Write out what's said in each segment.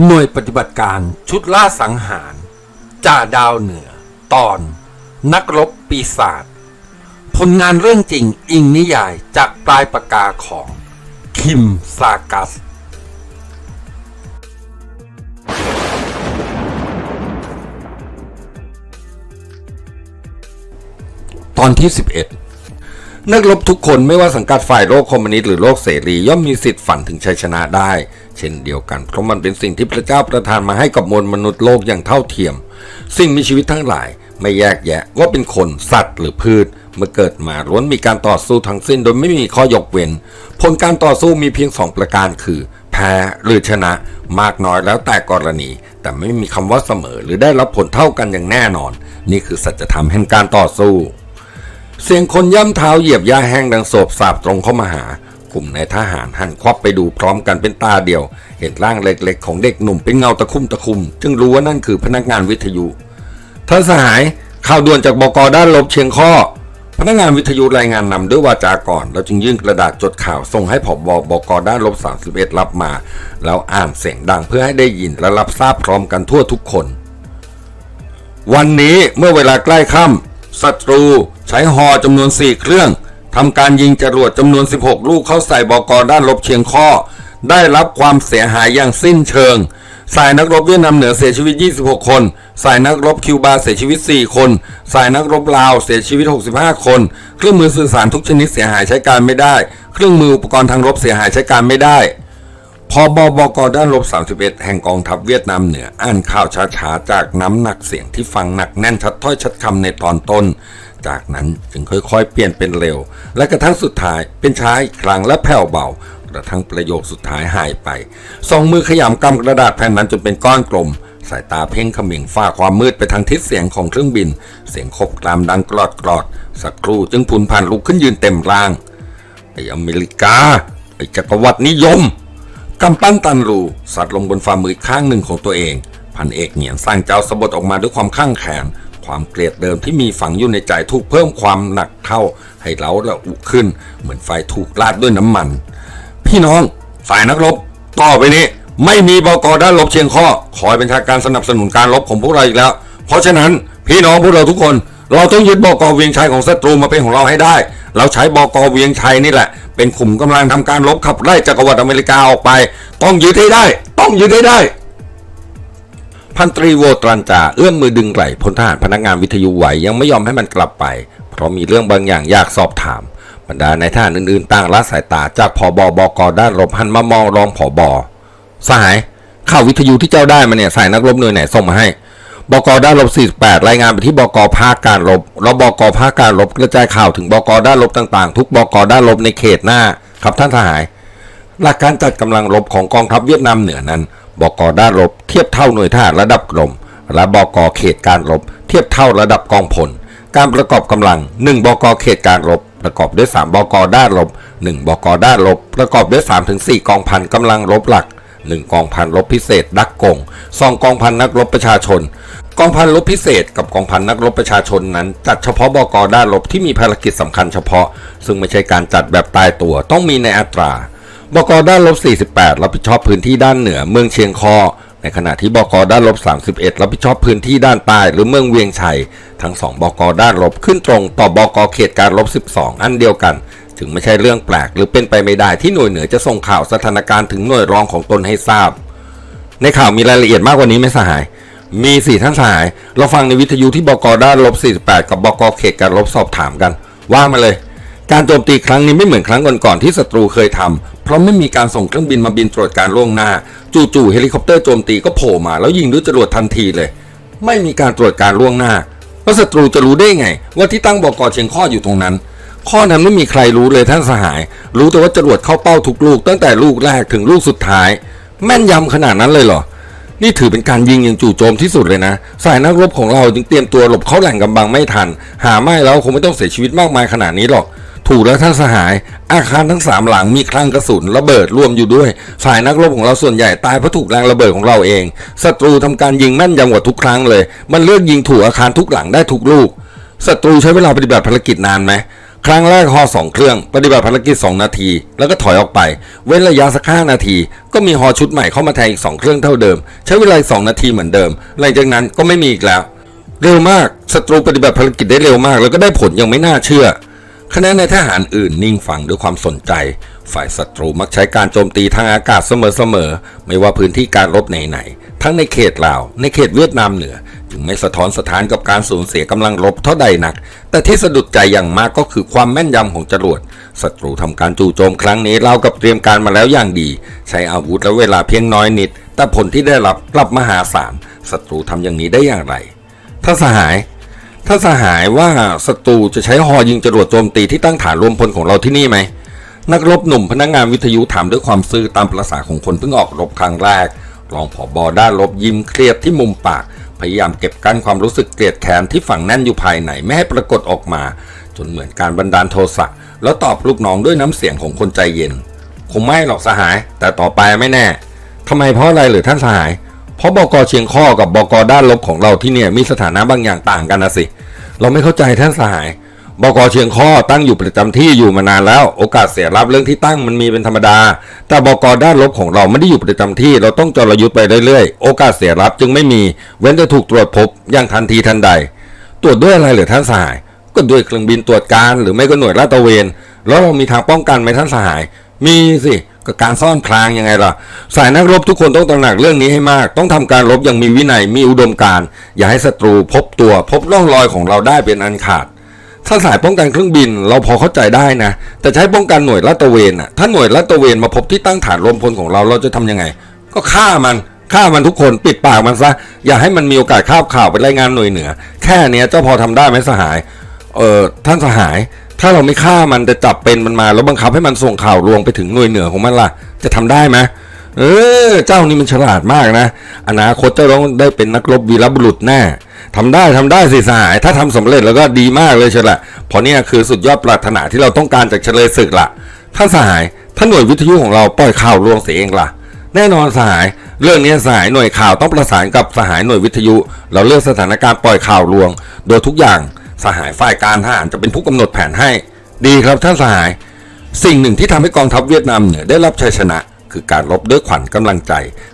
หน่วยปฏิบัติการชุดล่าสังหาร จ่าดาวเหนือ ตอน นักรบปีศาจผลงานเรื่องจริงอิงนิยายจากปลายปากกาของ คิมซากัส ตอนที่ 11 นักรบทุกคนไม่ว่าสังกัดฝ่ายโลกคอมมิวนิสต์หรือโลกเสรีย่อมมีสิทธิ์ฝันถึงชัยชนะได้ เช่นเดียวกันเพราะมันเป็นสิ่งที่พระเจ้าประทานมาให้กับมวลมนุษย์โลกอย่างเท่าเทียม สิ่งมีชีวิตทั้งหลายไม่แยกแยะว่าเป็นคนสัตว์หรือพืช เมื่อเกิดมาล้วนมีการต่อสู้ทั้งสิ้นโดยไม่มีข้อยกเว้น ผลการต่อสู้มีเพียงสองประการคือ แพ้หรือชนะมากน้อยแล้วแต่กรณี แต่ไม่มีคำว่าเสมอหรือได้รับผลเท่ากันอย่างแน่นอน นี่คือสัจธรรมแห่งการต่อสู้ เสียงคนย่ำเท้าเหยียบหญ้าแห้งดังโศบสาบตรงเข้ามาหากลุ่มนายทหารหันควับไปดูพร้อมกันเป็นตาเดียว เห็นร่างเล็กๆ ของเด็กหนุ่มเป็นเงาตะคุ่มตะคุ่มจึงรู้ว่านั่นคือพนักงานวิทยุท่านสหายข่าวด่วนจากบกด้านลบเชียงข้อ พนักงานวิทยุรายงานนำด้วยวาจาก่อน แล้วจึงยื่นกระดาษจดข่าวส่งให้ผบบบกด้านลบ 31 รับมา แล้วอ่านเสียงดังเพื่อให้ได้ยินและรับทราบพร้อมกันทั่วทุกคน วันนี้เมื่อเวลาใกล้ค่ำศัตรู ช้ฮอจำนวน 4 เครื่องทำการยิงจรวดจำนวน 16 ลูกเข้าใส่บกด้านลบเชียงข้อ ได้รับความเสียหายอย่างสิ้นเชิงสายนักรบเวียดนามเหนือเสียชีวิต 26 คน สายนักรบคิวบาเสียชีวิต 4 คน สายนักรบลาวเสียชีวิต 65 คน เครื่องมือสื่อสารทุกชนิดเสียหายใช้การไม่ได้ เครื่องมืออุปกรณ์ทางรบเสียหายใช้การไม่ได้ พอบอบกด้านลบ 31 แห่งกองทัพเวียดนามเหนืออ่านข่าวช้าๆจากน้ำหนักเสียงที่ฟังหนักแน่นชัดถ้อยชัดคำในตอนต้น จากนั้นจึงค่อยๆ เปลี่ยนเป็นเร็ว และกระทั่งสุดท้ายเป็นช้าอีกครั้งและแผ่วเบากระทั่งประโยคสุดท้ายหายไปสองมือขยำกำกระดาษแผ่นนั้นจนเป็นก้อนกลม สายตาเพ่งเขม่งฝ้าความมืดไปทางทิศเสียงของเครื่องบิน เสียงคบกรามดังกรอดกรอด สักครู่จึงพุนผ่านลุกขึ้นยืนเต็มร่างไอ้อเมริกาไอ้จักรวรรดินิยมกำปั้นตันรูสัตว์ลงบนฝ่ามือข้างหนึ่งของตัวเอง พันเอกเหนียนสร้างเจ้าสะบดออกมาด้วยความข้างแขน ความเกลียดเดิมที่มีฝังอยู่ในใจถูกเพิ่มความหนักเข้า ให้เล้าระอุขึ้น เหมือนไฟถูกลาดด้วยน้ำมัน พี่น้องฝ่ายนักรบต่อไปนี้ไม่มีบกด้านลบเชียงข้อคอยเป็นชาการสนับสนุนการรบของพวกเราอีกแล้ว เพราะฉะนั้นพี่น้องพวกเราทุกคน เราต้องยึดบกเวียงชัยของศัตรูมาเป็นของเราให้ได้ เราใช้บกเวียงชัยนี่แหละ เป็นขุมกำลังทำการรบขับไล่จักรวรรดิอเมริกาออกไป ต้องยึดให้ได้ ต้องยึดให้ได้ พันตรีโวตรันจาเอื้อมมือดึงไหล่พลทหารพนักงานวิทยุไหวยังไม่ยอมให้มันกลับไป เพราะมีเรื่องบางอย่างอยากสอบถาม บรรดานายทหารอื่นๆต่างละสายตาจากผอบอบกด้านรบหันมามองรองผอบอสหายข่าววิทยุที่เจ้าได้มาเนี่ยสายนักรบหน่วยไหนส่งมาให้บกด้านรบ48 รายงานไปที่บกภาคการรบแล้วบกภาคการรบกระจายข่าวถึงบกด้านรบต่างๆ ทุกบกด้านรบในเขตหน้าครับท่านทหาร หลักการจัดกำลังรบของกองทัพเวียดนามเหนือนั้น บกด้านรบ เทียบเท่าหน่วยทหารระดับกรม และบกเขตการรบ เทียบเท่าระดับกองพล การประกอบกำลัง 1 บกเขตการรบ ประกอบด้วย 3 บกด้านรบ 1 บกด้านรบ ประกอบด้วย 3-4 กองพันกำลังรบหลัก 1 กองพันรบพิเศษ ดักกง2กองพันนักรบประชาชน กองพันรบพิเศษ กับกองพันนักรบประชาชนนั้น จัดเฉพาะบกด้านรบที่มีภารกิจสำคัญเฉพาะ ซึ่งไม่ใช่การจัดแบบตายตัวต้องมีในอัตรา บกด้านลบ 48 รับผิดชอบพื้นที่ด้านเหนือเมืองเชียงคอ ในขณะที่บกด้านลบ 31 รับผิดชอบพื้นที่ด้านใต้หรือเมืองเวียงชัย ทั้งสองบกด้านลบขึ้นตรงต่อบกเขตการลบ 12 อันเดียวกัน จึงไม่ใช่เรื่องแปลกหรือเป็นไปไม่ได้ที่หน่วยเหนือจะส่งข่าวสถานการณ์ถึงหน่วยรองของตนให้ทราบ ในข่าวมีรายละเอียดมากกว่านี้ไหมสหาย มีสี่ท่านสหาย เราฟังในวิทยุที่บกด้านลบ 48 กับบกเขตการลบสอบถามกัน ว่ามาเลย การโจมตีครั้งนี้ไม่เหมือนครั้งก่อนๆที่ศัตรูเคยทำเพราะไม่มีการส่งเครื่องบินมาบินตรวจการล่วงหน้า จู่ๆเฮลิคอปเตอร์โจมตีก็โผล่มาแล้วยิงด้วยจรวดทันทีเลย ไม่มีการตรวจการล่วงหน้าแล้วศัตรูจะรู้ได้ไง ว่าที่ตั้งบอกอเชียงข้ออยู่ตรงนั้น ข้อนั้นไม่มีใครรู้เลยท่านสหาย รู้แต่ว่าจรวดเข้าเป้าทุกลูกตั้งแต่ลูกแรกถึงลูกสุดท้าย แม่นยำขนาดนั้นเลยเหรอนี่ถือเป็นการยิงอย่างจู่โจมที่สุดเลยนะ สายนักรบของเราจึงเตรียมตัวหลบเข้าแหล่งกำบังไม่ทัน หาไม่แล้วคงไม่ต้องเสียชีวิตมากมายขนาดนี้หรอก ถูกแล้วท่านสหาย อาคารทั้งสามหลังมีคลังกระสุนระเบิดรวมอยู่ด้วย ฝ่ายนักรบของเราส่วนใหญ่ตายเพราะถูกแรงระเบิดของเราเองศัตรูทำการยิงแม่นยำกว่าทุกครั้งเลย มันเลือกยิงถูกอาคารทุกหลังได้ทุกลูกศัตรูใช้เวลาปฏิบัติภารกิจนานไหมครั้งแรกฮอสองเครื่อง ปฏิบัติภารกิจ 2 นาที แล้วก็ถอยออกไป เว้นระยะสักห้านาที ก็มีฮอชุดใหม่เข้ามาแทนอีก 2 เครื่องเท่าเดิม ใช้เวลาสอีก2นาทีเหมือนเดิม หลังจากนั้นก็ไม่มีอีกแล้ว เร็วมากศัตรูปฏิบัติภารกิจได้เร็วมาก แล้วก็ได้ผลยังไม่น่าเชื่อ คณะในทหารอื่นนิ่งฟังด้วยความสนใจ ฝ่ายศัตรูมักใช้การโจมตีทางอากาศเสมอๆ ไม่ว่าพื้นที่การรบไหนๆ ทั้งในเขตลาว ในเขตเวียดนามเหนือ จึงไม่สะท้อนสถานกับการสูญเสียกำลังรบเท่าใดนัก แต่ที่สะดุดใจอย่างมากก็คือความแม่นยำของจรวด ศัตรูทำการจู่โจมครั้งนี้เรากับเตรียมการมาแล้วอย่างดี ใช้อาวุธและเวลาเพียงน้อยนิด แต่ผลที่ได้รับกลับมหาศาล ศัตรูทำอย่างนี้ได้อย่างไรถ้าสหาย ถ้าสหายว่าศัตรูจะใช้ฮอยิงจรวดโจมตีที่ตั้งฐานรวมพลของเราที่นี่ไหม นักรบหนุ่มพนักงานวิทยุถามด้วยความซื่อตามประษาของคนเพิ่งออกรบครั้งแรก รองผอบอด้านรบยิ้มเครียดที่มุมปาก พยายามเก็บกั้นความรู้สึกเกลียดแค้นที่ฝังแน่นอยู่ภายในไม่ให้ปรากฏออกมา จนเหมือนการบันดาลโทสะแล้วตอบลูกน้องด้วยน้ำเสียงของคนใจเย็น คงไม่หรอกสหาย แต่ต่อไปไม่แน่ทำไมเพราะอะไรหรือท่านสหาย เพราะบกเชียงข้อกับบกด้านลบของเราที่เนี่ยมีสถานะบางอย่างต่างกันนะสิ เราไม่เข้าใจท่านสหายบกเชียงข้อตั้งอยู่ประจำที่อยู่มานานแล้ว โอกาสเสียรับเรื่องที่ตั้งมันมีเป็นธรรมดา แต่บกด้านลบของเราไม่ได้อยู่ประจำที่ เราต้องจรยุทธ์ไปเรื่อยๆ โอกาสเสียรับจึงไม่มี เว้นจะถูกตรวจพบอย่างทันทีทันใด ตรวจด้วยอะไรหรือท่านสหาย ก็ด้วยเครื่องบินตรวจการหรือไม่ก็หน่วยลาดตระเวน แล้วเรามีทางป้องกันไหมท่านสหาย มีสิ ก็การซ่อนพรางยังไงล่ะ สายนักรบทุกคนต้องตระหนักเรื่องนี้ให้มาก ต้องทำการรบอย่างมีวินัยมีอุดมการณ์อย่าให้ศัตรูพบตัวพบร่องรอยของเราได้เป็นอันขาด ถ้าสายป้องกันเครื่องบินเราพอเข้าใจได้นะ แต่ใช้ป้องกันหน่วยลาดตระเวนอะถ้าหน่วยลาดตระเวนมาพบที่ตั้งฐานรวมพลของเราเราจะทำยังไง ก็ฆ่ามันฆ่ามันทุกคนปิดปากมันซะอย่าให้มันมีโอกาสคาบข่าวไปรายงานหน่วยเหนือ แค่เนี้ยเจ้าพอทำได้ไหมสหายเออท่านสหาย ถ้าเราไม่ฆ่ามันแต่จับเป็นมันมา แล้วบังคับให้มันส่งข่าวลวงไปถึงหน่วยเหนือของมันล่ะ จะทำได้ไหมเออ เจ้านี่มันฉลาดมากนะ อนาคตเจ้าต้องได้เป็นนักรบวีรบุรุษแน่ทำได้ทำได้สิสหาย ถ้าทำสำเร็จแล้วก็ดีมากเลยเชียวละเพราะเนี่ยคือสุดยอดปรารถนาที่เราต้องการจากเฉลยศึกละท่านสหายถ้าหน่วยวิทยุของเราปล่อยข่าวลวงเสียเองล่ะ แน่นอนสหาย เรื่องนี้สหายหน่วยข่าวต้องประสานกับสหายหน่วยวิทยุ เราเลือกสถานการณ์ปล่อยข่าวลวง โดยทุกอย่าง สหายฝ่ายการทหารจะเป็นผู้กำหนดแผนให้ ดีครับท่านสหาย สิ่งหนึ่งที่ทำให้กองทัพเวียดนามเหนือได้รับชัยชนะ คือการรบด้วยขวัญกำลังใจ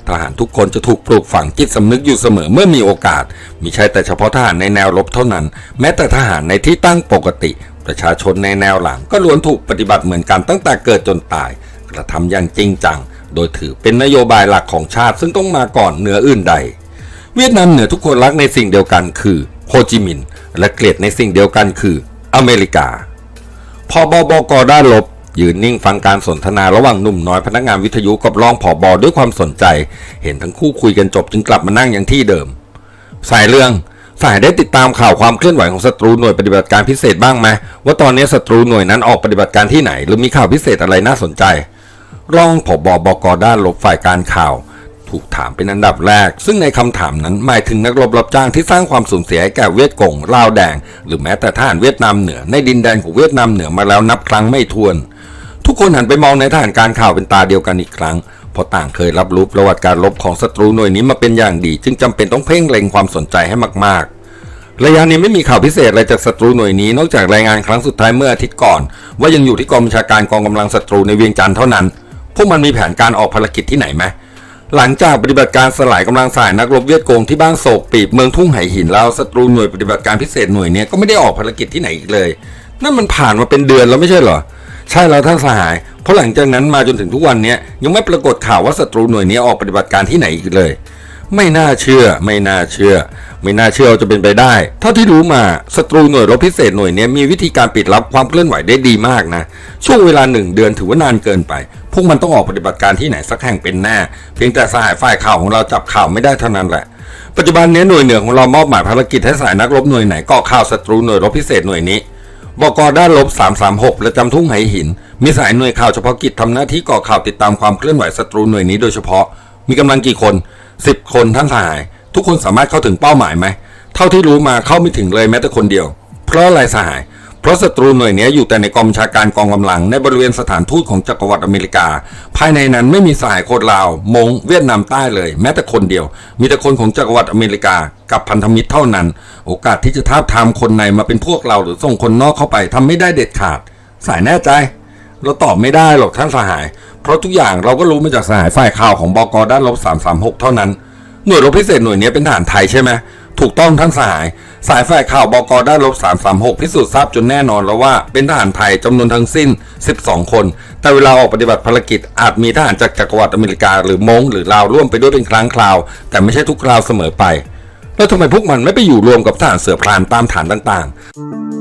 ทหารทุกคนจะถูกปลูกฝังจิตสำนึกอยู่เสมอเมื่อมีโอกาส มิใช่แต่เฉพาะทหารในแนวรบเท่านั้น แม้แต่ทหารในที่ตั้งปกติ ประชาชนในแนวหลังก็ล้วนถูกปฏิบัติเหมือนกันตั้งแต่เกิดจนตาย กระทำอย่างจริงจัง โดยถือเป็นนโยบายหลักของชาติซึ่งต้องมาก่อนเหนืออื่นใดเวียดนามเหนือทุกคนรักในสิ่งเดียวกันคือ โฮจิมินห์และเกลียดในสิ่งเดียวกันคืออเมริกา พอบอบกด้านลบ ยืนนิ่งฟังการสนทนาระหว่างหนุ่มน้อยพนักงานวิทยุกับรองผอบอด้วยความสนใจ เห็นทั้งคู่คุยกันจบจึงกลับมานั่งอย่างที่เดิม สายเรื่องสายได้ติดตามข่าวความเคลื่อนไหวของศัตรูหน่วยปฏิบัติการพิเศษบ้างไหมว่าตอนนี้ศัตรูหน่วยนั้นออกปฏิบัติการที่ไหน หรือมีข่าวพิเศษอะไรน่าสนใจ รองผบบอกด้านลบฝ่ายการข่าว ถูกถามเป็นอันดับแรก ซึ่งในคำถามนั้นหมายถึงนักรบรับจ้างที่สร้างความสูญเสียแก่เวียดกงลาวแดง หรือแม้แต่ทหารเวียดนามเหนือในดินแดนของเวียดนามเหนือมาแล้วนับครั้งไม่ถ้วน ทุกคนหันไปมองในทหารการข่าวเป็นตาเดียวกันอีกครั้งเพราะต่างเคยรับรู้ประวัติการรบของศัตรูหน่วยนี้มาเป็นอย่างดี จึงจำเป็นต้องเพ่งเล็งความสนใจให้มากๆระยะนี้ไม่มีข่าวพิเศษอะไรจากศัตรูหน่วยนี้ นอกจากรายงานครั้งสุดท้ายเมื่ออาทิตย์ก่อน ว่ายังอยู่ที่กองบัญชาการกองกำลังศัตรูในเวียงจันทร์เท่านั้น พวกมันมีแผนการออกภารกิจที่ไหนไหม หลังจากปฏิบัติการสลายกำลังสายนักรบเวียดโกงที่บ้านโศกปีบเมืองทุ่งไหหินแล้วศัตรูหน่วยปฏิบัติการพิเศษหน่วยเนี้ยก็ไม่ได้ออกภารกิจที่ไหนอีกเลย นั่นมันผ่านมาเป็นเดือนแล้วไม่ใช่เหรอ ใช่แล้วท่านสหาย เพราะหลังจากนั้นมาจนถึงทุกวันนี้ยังไม่ปรากฏข่าวว่าศัตรูหน่วยนี้ออกปฏิบัติการที่ไหนอีกเลย ไม่น่าเชื่อ ไม่น่าเชื่อ ไม่น่าเชื่อว่าจะเป็นไปได้ เท่าที่รู้มาศัตรูหน่วยรบพิเศษหน่วยนี้มีวิธีการปิดลับความเคลื่อนไหวได้ดีมากนะ ช่วงเวลาหนึ่งเดือนถือว่านานเกินไป พวกมันต้องออกปฏิบัติการที่ไหนสักแห่งเป็นแน่ เพียงแต่สหายฝ่ายข่าวของเราจับข่าวไม่ได้เท่านั้นแหละ ปัจจุบันนี้หน่วยเหนือของเรามอบหมายภารกิจให้สายนักรบหน่วยไหนกาะข่าวศัตรูหน่วยรบพิเศษหน่วยนี้บกด้านลบ 336และจำทุ่งไหหิน มีสายหน่วยข่าวเฉพาะกิจทำหน้าที่ก่อข่าวติดตามความเคลื่อนไหวศัตรูหน่วยนี้โดยเฉพาะ มีกำลังกี่คน 10 คนท่านสหาย ทุกคนสามารถเข้าถึงเป้าหมายไหม เท่าที่รู้มาเข้าไม่ถึงเลยแม้แต่คนเดียว เพราะอะไรสหาย เพราะศัตรูหน่วยนี้อยู่แต่ในกองบัญชาการกองกำลัง ในบริเวณสถานทูตของจักรวรรดิอเมริกา ภายในนั้นไม่มีสหายโคตรลาว มง เวียดนามใต้เลย แม้แต่คนเดียว มีแต่คนของจักรวรรดิอเมริกา กับพันธมิตรเท่านั้น โอกาสที่จะท้าทามคนในมาเป็นพวกเราหรือส่งคนนอกเข้าไปทำไม่ได้เด็ดขาด สายแน่ใจ เราตอบไม่ได้หรอกท่านสหาย ราะทุกอย่างเราก็รู้มาจากสหายฝ่ายข่าวของบกด้านลบ336 เท่านั้น หน่วยรบพิเศษหน่วยนี้เป็นทหารไทยใช่ไหมถูกต้องท่านสาย สายฝ่ายข่าวบกด้านลบ336 พิสูจน์ทราบจนแน่นอนแล้วว่าเป็นทหารไทยจำนวนทั้งสิ้น 12 คน แต่เวลาออกปฏิบัติภารกิจอาจมีทหารจากจักรวรรดิอเมริกาหรือมงหรือลาวร่วมไปด้วยเป็นครั้งคราว แต่ไม่ใช่ทุกคราวเสมอไป แล้วทำไมพวกมันไม่ไปอยู่รวมกับทหารเสือพรานตามฐานต่าง ๆ